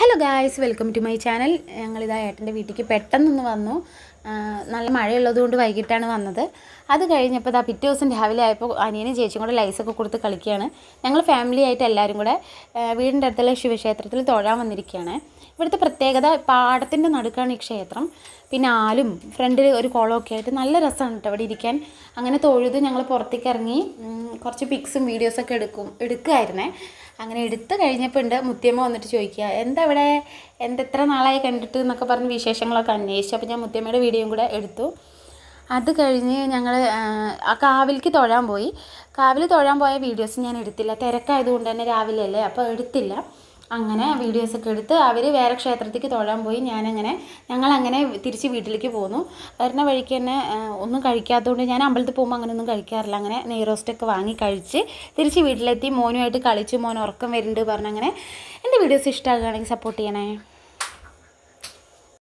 Hello guys welcome to my channel ഞങ്ങളിതാ ഏട്ടന്റെ വീട്ടിലേക്ക് പെട്ടെന്നൊന്ന് വന്നു. നല്ല മഴയുള്ളത് കൊണ്ട് വൈകിട്ടാണ് വന്നത്. അത് കഴിഞ്ഞപ്പോൾ ഇതാ പിറ്റേ ദിവസം രാവിലെ ആയപ്പോൾ അനിയനും ചേച്ചിയും കൂടെ ലൈസൊക്കെ കൊടുത്ത് കളിക്കുകയാണ്. ഞങ്ങൾ ഫാമിലി ആയിട്ട് എല്ലാവരും കൂടെ വീടിന്റെ അടുത്തുള്ള ശിവക്ഷേത്രത്തിൽ തൊഴാൻ വന്നിരിക്കുകയാണ്. ഇവിടുത്തെ പ്രത്യേകത പാടത്തിന്റെ നടുക്കാണ് ഈ ക്ഷേത്രം. പിന്നെ ആലും ഫ്രണ്ടിൽ ഒരു കുളമൊക്കെ ആയിട്ട് നല്ല രസമാണ് കേട്ടോ അവിടെ ഇരിക്കാൻ. അങ്ങനെ തൊഴുത് ഞങ്ങൾ പുറത്തേക്ക് ഇറങ്ങി കുറച്ച് പിക്സും വീഡിയോസൊക്കെ എടുക്കും എടുക്കുമായിരുന്നേ അങ്ങനെ എടുത്തു കഴിഞ്ഞപ്പോൾ ഉണ്ട് മുത്തിയമ്മ വന്നിട്ട് ചോദിക്കുക എന്താ ഇവിടെ എന്തെത്ര നാളായി കണ്ടിട്ട് എന്നൊക്കെ പറഞ്ഞ് വിശേഷങ്ങളൊക്കെ അന്വേഷിച്ചു. അപ്പോൾ ഞാൻ മുത്തിയമ്മയുടെ വീഡിയോയും കൂടെ എടുത്തു. അത് കഴിഞ്ഞ് ഞങ്ങൾ ആ കാവിലേക്ക് തൊഴാൻ പോയി. കാവിൽ തൊഴാൻ പോയ വീഡിയോസ് ഞാൻ എടുത്തില്ല. തിരക്കായതുകൊണ്ട് തന്നെ രാവിലെ അല്ലേ? അപ്പോൾ എടുത്തില്ല. അങ്ങനെ വീഡിയോസൊക്കെ എടുത്ത് അവർ വേറെ ക്ഷേത്രത്തിലേക്ക് തൊഴാൻ പോയി. ഞാനങ്ങനെ ഞങ്ങളങ്ങനെ തിരിച്ച് വീട്ടിലേക്ക് പോന്നു. വരുന്ന വഴിക്ക് തന്നെ ഒന്നും കഴിക്കാത്തതുകൊണ്ട് ഞാൻ അമ്പലത്തിൽ പോകുമ്പോൾ അങ്ങനെ ഒന്നും കഴിക്കാറില്ല. അങ്ങനെ നെയ്റോസ്റ്റൊക്കെ വാങ്ങി കഴിച്ച് തിരിച്ച് വീട്ടിലെത്തി. മോനുമായിട്ട് കളിച്ച്. മോൻ ഉറക്കം വരുന്നുണ്ട് പറഞ്ഞങ്ങനെ എന്റെ വീഡിയോസ് ഇഷ്ടമാകുകയാണെങ്കിൽ സപ്പോർട്ട് ചെയ്യണേ.